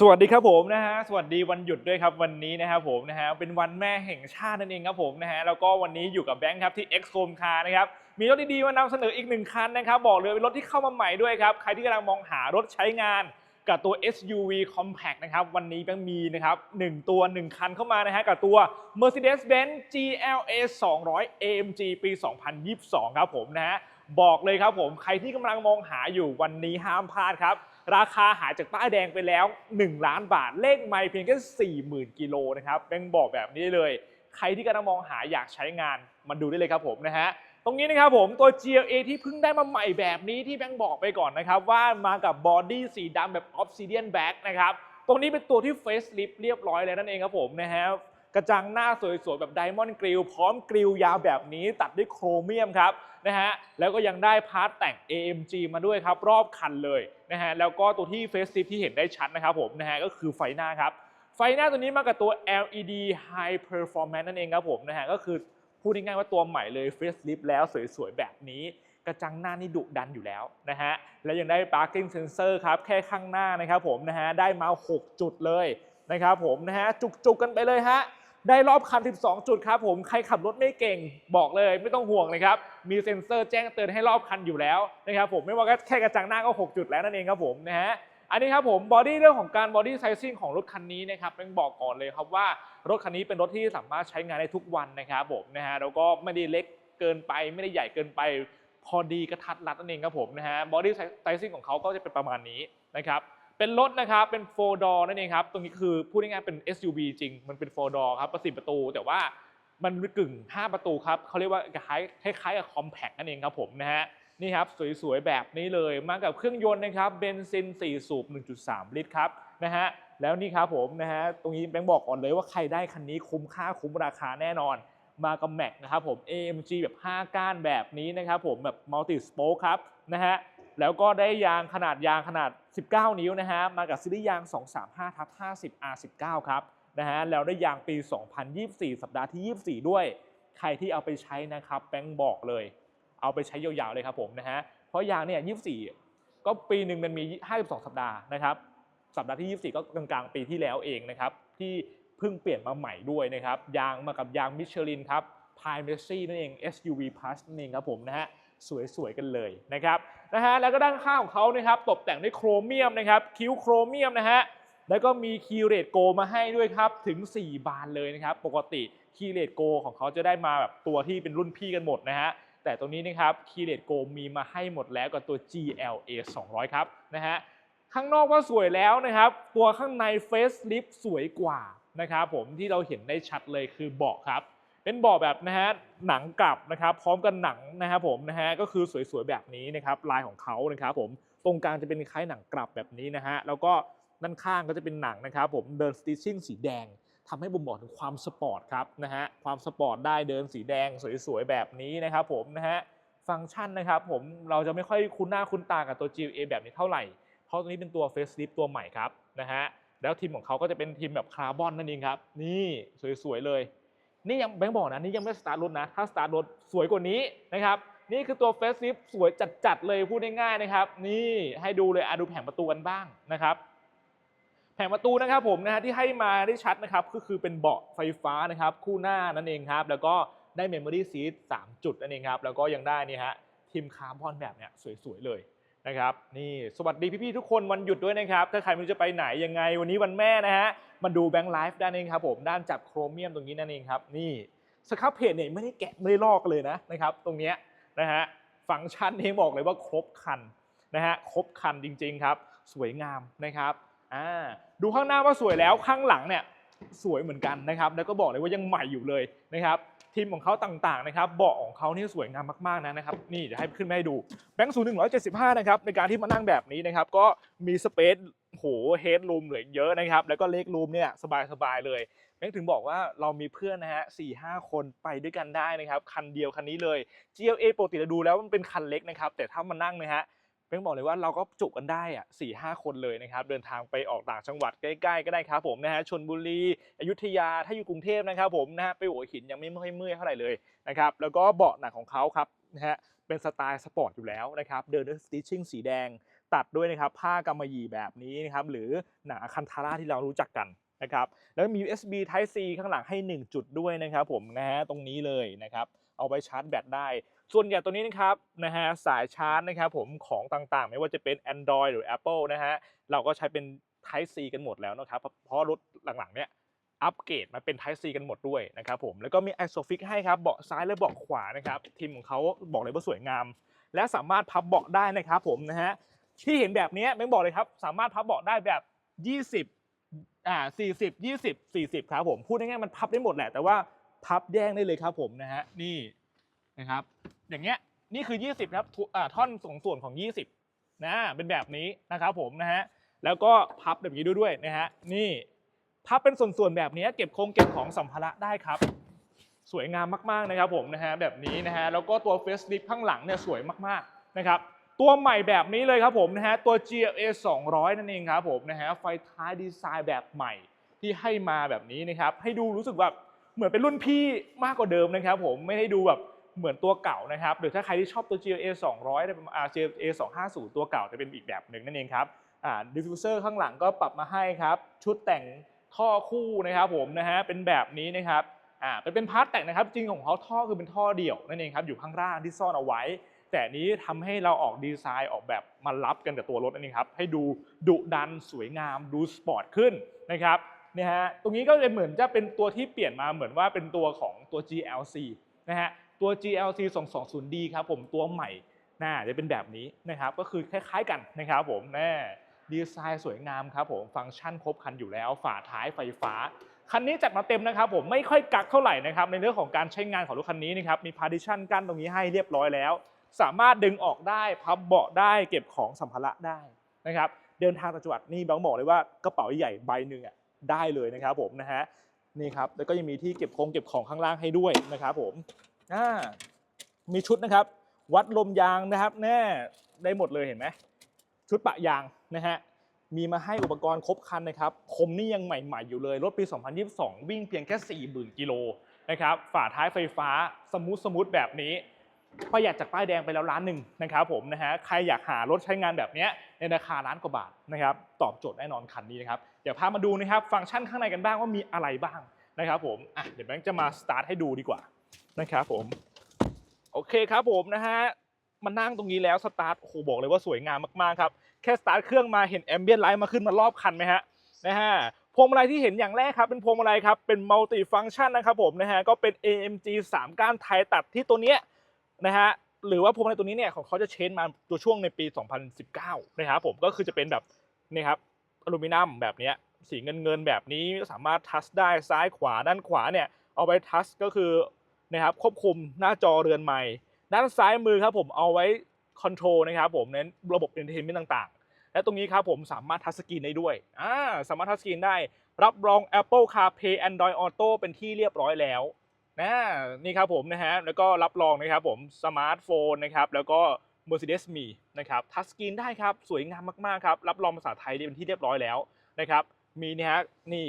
สวัสดีครับผมนะฮะสวัสดีวันหยุดด้วยครับวันนี้นะครับผมนะฮะเป็นวันแม่แห่งชาตินั่นเองครับผมนะฮะแล้วก็วันนี้อยู่กับแบงค์ครับที่ X Home Car นะครับมีรถดีๆมานำเสนออีกหนึ่งคันนะครับบอกเลยเป็นรถที่เข้ามาใหม่ด้วยครับใครที่กำลังมองหารถใช้งานกับตัว SUV Compact นะครับวันนี้แบงค์มีนะครับหนึ่งตัวหนึ่งคันเข้ามานะฮะกับตัว Mercedes-Benz GLA 200 AMG ปี 2022 ครับผมนะฮะบอกเลยครับผมใครที่กำลังมองหาอยู่วันนี้ห้ามพลาดครับ ราคาหายจากป้ายแดงไปแล้ว 1 ล้านบาท เลขไม่เพียงแค่ 40,000 กิโลนะครับแบงค์บอกแบบนี้เลย ใครที่กำลังมองหาอยากใช้งานมาดูได้เลยครับผมนะฮะตรงนี้นะครับผมตัว GLA ที่เพิ่งได้มาใหม่แบบนี้ที่แบงค์บอกไปก่อนนะครับ ว่ามากับบอดี้สีดำแบบ Obsidian Black นะครับตรงนี้เป็นตัวที่ Face Lift เรียบร้อยแล้วนั่นเองครับผมนะฮะ กระจังหน้าสวยๆ แบบ Diamond Grill พร้อมกริลยาวแบบนี้ตัดด้วยโครเมียมครับนะฮะแล้วก็ยังได้พาร์ทแต่ง AMG มาด้วยครับ รอบคันเลยนะฮะแล้วก็ตัวที่ Face Lift ที่เห็นได้ชัดนะครับผมนะฮะก็คือไฟหน้าครับ ไฟหน้าตัวนี้มากับตัว LED High Performance นั่นเองครับผมนะฮะก็คือพูดง่ายๆว่าตัวใหม่เลย Face Lift แล้วสวยๆ แบบนี้กระจังหน้านี่ดุดันอยู่แล้วนะฮะ แล้วยังได้ Parking Sensor ครับ แค่ข้างหน้านะครับผมนะฮะ ได้มา 6 จุดเลยนะครับผมนะฮะ จุกๆกันไปเลยฮะ ได้รอบคัน 12 จุดครับผมใครขับรถไม่เก่งบอกเลยไม่ต้องห่วงเลยครับ มีเซ็นเซอร์แจ้งเตือนให้รอบคันอยู่แล้วนะครับผมไม่ว่าแค่กระจังหน้าก็ 6 จุดแล้วนั่นเองครับผมนะฮะอันนี้ครับผมบอดี้เรื่องของการบอดี้ไซซิ่งของรถคันนี้นะครับต้องบอกก่อนเลยครับว่ารถคันนี้เป็นรถที่สามารถใช้งานได้ทุกวันนะครับผมนะฮะแล้วก็ไม่ได้เล็กเกินไปไม่ได้ใหญ่เกินไป พอดีกระทัดรัดนั่นเองครับผมนะฮะบอดี้ไซซิ่งของเขาก็จะเป็นประมาณนี้นะครับ เป็นรถนะครับ เป็น4 door นั่นเองครับ ตรงนี้คือพูดง่ายๆเป็น SUV จริง มันเป็น4 door ครับประสิบประตู แต่ว่ามันกึ่ง 5 ประตูครับเขาเรียกว่าคล้ายคล้ายๆกับ compact นั่นเองครับผมนะฮะ นี่ครับสวยๆ แบบนี้เลย มากับเครื่องยนต์นะครับเบนซิน 4 สูบ 1.3 ลิตรครับนะฮะ แล้วนี่ครับผมนะฮะ ตรงนี้แบงค์บอกก่อนเลยว่าใครได้คันนี้คุ้มค่าคุ้มราคาแน่นอน มากับแม็กนะครับผม AMG แบบ 5 ก้านแบบนี้นะครับผมแบบ multi spoke ครับนะฮะ แล้วก็ได้ยางขนาดยางขนาด 19 นิ้วนะฮะมากับซีรีส์ยาง 235ทับ50 R19 ครับนะฮะแล้วได้ยางปี 2024 สัปดาห์ที่ 24 ด้วย ใครที่เอาไปใช้นะครับแบงค์บอกเลย เอาไปใช้ยาวๆเลยครับผมนะฮะเพราะยางเนี่ย24 ก็ปีหนึ่งมันมี 52 สัปดาห์นะครับสัปดาห์ที่ 24 ก็กลางๆ ปีที่แล้วเองนะครับที่เพิ่งเปลี่ยนมาใหม่ด้วยนะครับยางมากับยางมิชลินครับพายเมสซี่นั่นเอง SUV Plus นั่นเองครับผมนะฮะ สวยๆกันเลยนะครับนะฮะแล้วก็ด้านข้างของเขานะครับตกแต่งด้วยโครเมียมนะครับคิ้วโครเมียมนะฮะแล้วก็มีคีเรทโกมาให้ด้วยครับถึง 4 บานเลยนะครับปกติคีเรทโกของเขาจะได้มาแบบตัวที่เป็นรุ่นพี่กันหมดนะฮะแต่ตรงนี้นะครับคีเรทโกมีมาให้หมดแล้วกับตัว GLA 200 ครับนะฮะข้างนอกก็สวยแล้วนะครับ ตัวข้างในเฟสลิฟสวยกว่านะครับผมที่เราเห็นได้ชัดเลยคือเบาะครับ เป็นเบาะแบบนะฮะหนังกลับนะครับ พร้อมกันหนังนะครับผมนะฮะก็คือสวยๆแบบนี้นะครับลายของเขานะครับผมตรงกลางจะเป็นคล้ายหนังกลับแบบนี้นะฮะแล้วก็ด้านข้างก็จะเป็นหนังนะครับผมเดินสติชชิ่งสีแดงทำให้บ่งบอกถึงความสปอร์ตครับนะฮะความสปอร์ตได้เดินสีแดงสวยๆแบบนี้นะครับผมนะฮะฟังก์ชันนะครับผมเราจะไม่ค่อยคุ้นหน้าคุ้นตากับตัว GLA แบบนี้เท่าไหร่ เพราะตัวนี้เป็นตัว Face Lift ตัวใหม่ครับนะฮะแล้วทีมของเขาก็จะเป็นทีมแบบคาร์บอนนั่นเองครับ นี่สวยๆเลย นี่ยังแบงค์บอกนะนี่ยังไม่สตาร์ทรถนะ ถ้าสตาร์ทรถสวยกว่านี้นะครับ นี่คือตัวเฟสซิฟสวยจัดๆเลยพูดง่ายๆนะครับ นี่ให้ดูเลยอะดูแผงประตูกันบ้างนะครับ แผงประตูนะครับผมนะฮะที่ให้มาได้ชัดนะครับก็คือเป็นเบาะไฟฟ้านะครับ คู่หน้านั่นเองครับ แล้วก็ได้เมมโมรี่ซีท3จุดนั่นเองครับ แล้วก็ยังได้นี่ฮะทีมคาร์บอนแบบเนี้ยสวยๆเลย นะครับนี่สวัสดีพี่ๆทุกคนวันหยุดด้วยนะครับ ถ้าใครไม่รู้จะไปไหนยังไง วันนี้วันแม่นะฮะมาดูแบงค์ไลฟ์ด้านนี้ครับผมด้านจับโครเมียมตรงนี้นั่นเองครับนี่สครับเพจเนี่ยไม่ได้แกะไม่ได้ลอกเลยนะนะครับตรงเนี้ยนะฮะฟังก์ชันเองบอกเลยว่าครบคันนะฮะครบคันจริง ๆครับ สวยงามนะครับอ่าดูข้างหน้าว่าสวยแล้วข้างหลังเนี่ยสวยเหมือนกันนะครับ แล้วก็บอกเลยว่ายังใหม่อยู่เลยนะครับ ทีมของเขาต่างๆนะครับเบาะของเขานี่สวยงามมากๆนะนะครับนี่เดี๋ยวให้ขึ้นมาให้ดูแบงค์สูนย์หนึ่ง175นะครับในการที่มานั่งแบบนี้นะครับก็มีสเปซโหเฮดรูมเหลือเยอะนะครับแล้วก็เล็กรูมเนี่ยสบายๆเลยแบงค์ถึงบอกว่าเรามีเพื่อนนะฮะสี่ห้าคนไปด้วยกันได้นะครับ คันเดียวคันนี้เลย GLA ปกติเราดูแล้วมันเป็นคันเล็กนะครับ แต่ถ้ามานั่งนะฮะ แบงค์บอกเลยว่าเราก็จุกันได้อะสี่ห้าคนเลยนะครับ เดินทางไปออกต่างจังหวัดใกล้ๆก็ได้ครับผมนะฮะชนบุรี อยุธยาถ้าอยู่กรุงเทพนะครับผมนะฮะไปหัวหินยังไม่ค่อยเมื่อยเท่าไหร่เลยนะครับแล้วก็เบาะหนังของเขาครับนะฮะเป็นสไตล์สปอร์ตอยู่แล้วนะครับเดินด้วยสติชชิ่งสีแดงตัดด้วยนะครับผ้ากำมะหยี่แบบนี้นะครับหรือหนังอะคันทาร่าที่เรารู้จักกันนะครับแล้วมี USB Type C ข้างหลังให้ 1 จุดด้วยนะครับผมนะฮะตรงนี้เลยนะครับ เอาไว้ชาร์จแบตได้ ส่วนใหญ่ตัวนี้นะครับนะฮะสายชาร์จนะครับผมของต่างๆ ไม่ว่าจะเป็น Android หรือ Apple นะฮะเราก็ใช้เป็น Type C กันหมดแล้วนะครับเพราะรถหลังๆเนี่ยอัปเกรดมาเป็น Type C กันหมดด้วยนะครับผมแล้วก็มี Isofix ให้ครับเบาะซ้ายและเบาะขวานะครับทีมของเขาบอกเลยว่าสวยงาม และสามารถพับเบาะได้นะครับผมนะฮะที่เห็นแบบนี้แม่งบอกเลยครับสามารถพับเบาะได้แบบ 20อ่า40 20 40 ครับผมพูดง่ายๆมันพับได้หมดแหละแต่ว่า พับแยกได้เลยครับผมนะฮะนี่นะครับ อย่างเงี้ยนี่คือ 20ครับทุอ่าท่อนสองส่วนของ 20นะเป็นแบบนี้นะครับผมนะฮะแล้วก็พับแบบนี้ด้วยนะฮะนี่พับเป็นส่วนๆแบบนี้เก็บคงเก็บของสัมภาระได้ครับ สวยงามมากๆนะครับผมนะฮะแบบนี้นะฮะแล้วก็ตัวเฟสลิฟข้างหลังเนี่ยสวยมากๆนะครับตัวใหม่แบบนี้เลยครับผมนะฮะตัว GLA 200 นั่นเองครับผมนะฮะไฟท้ายดีไซน์แบบใหม่ที่ให้มาแบบนี้นะครับให้ดูรู้สึกแบบ เหมือนเป็นรุ่นพี่มากกว่าเดิมนะครับผมไม่ให้ดูแบบเหมือนตัวเก่านะครับ หรือถ้าใครที่ชอบตัว GLA 200ได้อ่า GLA 250 ตัวเก่าจะเป็นอีกแบบหนึ่งนั่นเองครับอ่าดิฟฟิวเซอร์ข้างหลังก็ปรับมาให้ครับ ชุดแต่งท่อคู่นะครับผมนะฮะเป็นแบบนี้นะครับอ่าเป็นเป็นพาร์ทแต่งนะครับ จริงของเขาท่อคือเป็นท่อเดี่ยวนั่นเองครับอยู่ข้างล่างที่ซ่อนเอาไว้ แต่นี้ทำให้เราออกดีไซน์ออกแบบมารับกันกับตัวรถนั่นเองครับให้ดูดุดันสวยงามดูสปอร์ตขึ้นนะครับ นี่ยฮะตรงนี้ก็เลยเหมือนจะเป็นตัวที่เปลี่ยนมาเหมือนว่าเป็นตัวของตัว GLC นะฮะตัว GLC 220D ครับผมตัวใหม่น่าจะเป็นแบบนี้นะครับก็คือคล้ายๆกันนะครับผมแน่ดีไซน์สวยงามครับผมฟังก์ชันครบครันอยู่แล้ว ฝาท้ายไฟฟ้า คันนี้จัดมาเต็มนะครับผมไม่ค่อยกักเท่าไหร่นะครับในเรื่องของการใช้งานของรถคันนี้นะครับมีพาร์ติชันกั้นตรงนี้ให้เรียบร้อยแล้ว สามารถดึงออกได้พับเบาะได้เก็บของสัมภาระได้นะครับเดินทางต่างจังหวัดนี่บางบอกเลยว่ากระเป๋าใหญ่ใบหนึ่งอะ ได้เลยนะครับผมนะฮะนี่ครับแล้วก็ยังมีที่เก็บของเก็บของข้างล่างให้ด้วยนะครับผมอ่ามีชุดนะครับ วัดลมยางนะครับ แน่ได้หมดเลยเห็นไหมชุดปะยางนะฮะมีมาให้อุปกรณ์ครบครันนะครับคมนี่ยังใหม่ๆอยู่เลย รถปี 2022 วิ่งเพียงแค่ 40,000 กิโลนะครับ ฝาท้ายไฟฟ้าสมูทสมูทแบบนี้ ประหยัดจากป้ายแดงไปแล้วล้านหนึ่งนะครับผมนะฮะใครอยากหารถใช้งานแบบนี้ในราคาล้านกว่าบาทนะครับตอบโจทย์แน่นอนคันนี้นะครับเดี๋ยวพามาดูนะครับฟังก์ชันข้างในกันบ้างว่ามีอะไรบ้างนะครับผมอะเดี๋ยวแบงค์จะมาสตาร์ทให้ดูดีกว่านะครับผมโอเคครับผมนะฮะมานั่งตรงนี้แล้วสตาร์ทโอ้โหบอกเลยว่าสวยงามมากๆครับแค่สตาร์ทเครื่องมาเห็นแอมเบียนไลท์มาขึ้นมารอบคันไหมฮะนะฮะพวงมาลัยที่เห็นอย่างแรกครับเป็นพวงมาลัยครับเป็นมัลติฟัง c t ชันนะครับผมนะฮะก็เป็น AMG 3ก้านไทยตัดที่ตัวเนี้ย นะฮะหรือว่าพวงมาลัยตัวนี้เนี่ยของเขาจะเชนมาตัวช่วงในปี 2019 นะครับผมก็คือจะเป็นแบบนี่ครับอลูมิเนียมแบบนี้สีเงินเงินแบบนี้สามารถทัชได้ซ้ายขวาด้านขวาเนี่ยเอาไว้ทัชก็คือนะครับควบคุมหน้าจอเรือนใหม่ ด้านซ้ายมือครับผมเอาไว้คอนโทรลนะครับผมเน้นระบบเอนเตอร์เทนเมนต์ต่างๆ และตรงนี้ครับผมสามารถทัชสกรีนได้ด้วยอ่าสามารถทัชสกรีนได้ รับรอง Apple CarPlay Android Auto เป็นที่เรียบร้อยแล้ว นะนี่ครับผมนะฮะแล้วก็รับรองนะครับผมสมาร์ทโฟนนะครับแล้วก็ Mercedes มีนะครับทัชสกรีนได้ครับสวยงามมากๆครับรับรองภาษาไทยเป็นที่เรียบร้อยแล้วนะครับมีนี่ฮะนี่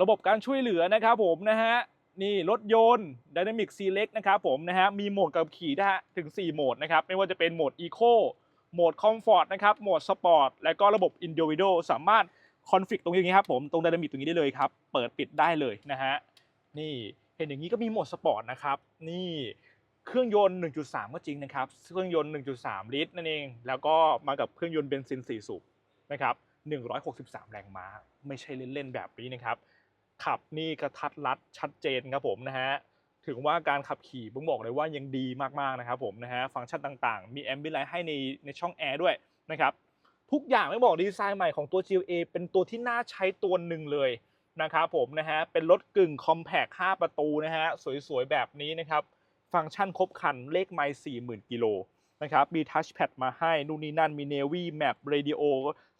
ระบบการช่วยเหลือนะครับผมนะฮะนี่รถยนต์ Dynamic Select นะครับผมนะฮะมีโหมดกับขี่ได้ถึง 4 โหมดนะครับไม่ว่าจะเป็นโหมด Eco โหมด Comfort นะครับโหมด Sport และก็ระบบ Individual สามารถคอนฟิกตรงนี้ครับผมตรง Dynamic ตรงนี้ได้เลยครับ เปิดปิดได้เลยนะฮะนี่ เห็นอย่างนี้ก็มีโหมด Sport นะครับ นี่เครื่องยนต์ 1.3 ก็จริงนะครับ เครื่องยนต์ 1.3 ลิตรนั่นเอง แล้วก็มากับเครื่องยนต์เบนซิน 4 สูบนะครับ163 แรงม้า ไม่ใช่เล่นๆแบบนี้นะครับ ขับนี่กระทัดรัดชัดเจนครับผมนะฮะ ถึงว่าการขับขี่ผมบอกเลยว่ายังดีมากๆนะครับผมนะฮะ ฟังก์ชันต่างๆ มีแอมบิไลท์ให้ในในช่องแอร์ด้วยนะครับ ทุกอย่างไม่บอกดีไซน์ใหม่ของตัว GLA เป็นตัวที่น่าใช้ตัวหนึ่งเลย นะครับผมนะฮะเป็นรถกึ่งคอมแพค5ประตูนะฮะสวยๆแบบนี้นะครับฟังก์ชันครบคันเลขไมล์40,000กิโลนะครับมีทัชแพดมาให้นู่นนี่นั่นมีเนวี่แมปเรดิโอ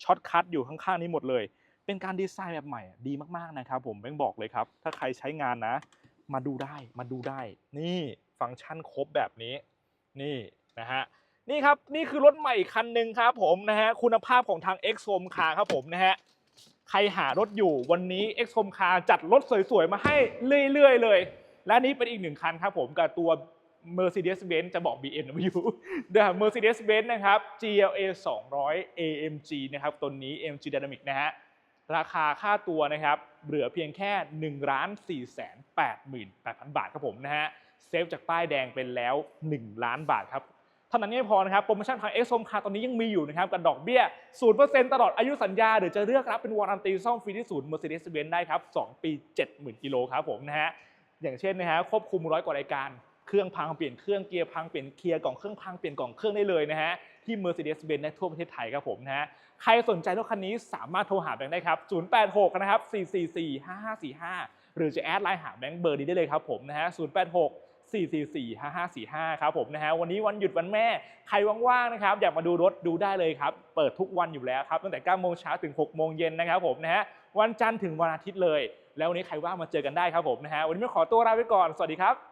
ช็อตคัทอยู่ข้างๆนี้หมดเลย เป็นการดีไซน์แบบใหม่อะดีมากๆนะครับผมแบงบอกเลยครับ ถ้าใครใช้งานนะ มาดูได้มาดูได้ นี่ฟังก์ชันครบแบบนี้นี่นะฮะนี่ครับนี่คือรถใหม่คันหนึ่งครับผมนะฮะคุณภาพของทาง X Home Car ครับผมนะฮะ ใครหารถอยู่วันนี้ X Home Car จัดรถสวยๆ มาให้เรื่อยๆเลย และนี่เป็นอีกหนึ่งคันครับผมกับตัว Mercedes-Benz จะบอก BMW เดี๋ยว Mercedes-Benz นะครับ GLA 200 AMG นะครับตัวนี้ AMG Dynamic นะฮะราคาค่าตัวนะครับเหลือเพียงแค่1ล้าน4แสน88,000 บาทครับผมนะฮะเซฟจากป้ายแดงเป็นแล้ว 1 ล้านบาทครับ ท่านั้นยังไม่พอนะครับโปรโมชั่นทาง x h o m e Car ตอนนี้ยังมีอยู่นะครับกับดอกเบี้ย 0%ตลอดอายุสัญญา หรือจะเลือกรับเป็นวารันตีซ่อมฟรีที่ศูนย์ Mercedes-Benz ได้ครับ 2 ปี 70,000 กิโลครับผมนะฮะอย่างเช่นนะฮะควบคุมร้อยกว่ารายการเครื่องพังเปลี่ยนเครื่องเกียร์พังเปลี่ยนเกียร์กล่องเครื่องพังเปลี่ยนกล่องเครื่องได้เลยนะฮะที่ Mercedes-Benz ได้ทั่วประเทศไทยครับผมนะฮะใครสนใจรถคันนี้สามารถโทรหาแบงค์ได้ครับ 086 นะครับ 444 5545 หรือจะแอดไลน์หาแบงค์เบอร์นี้ได้เลยครับผมนะฮะ086 444 5545 ครับผมนะฮะวันนี้วันหยุดวันแม่ ใครว่างๆนะครับอยากมาดูรถดูได้เลยครับ เปิดทุกวันอยู่แล้วครับ ตั้งแต่ 9 โมงเช้าถึง 6 โมงเย็นนะครับผมนะฮะวันจันทร์ถึงวันอาทิตย์เลย แล้ววันนี้ใครว่างมาเจอกันได้ครับผมนะฮะวันนี้ไม่ขอตัวลาไปก่อนสวัสดีครับ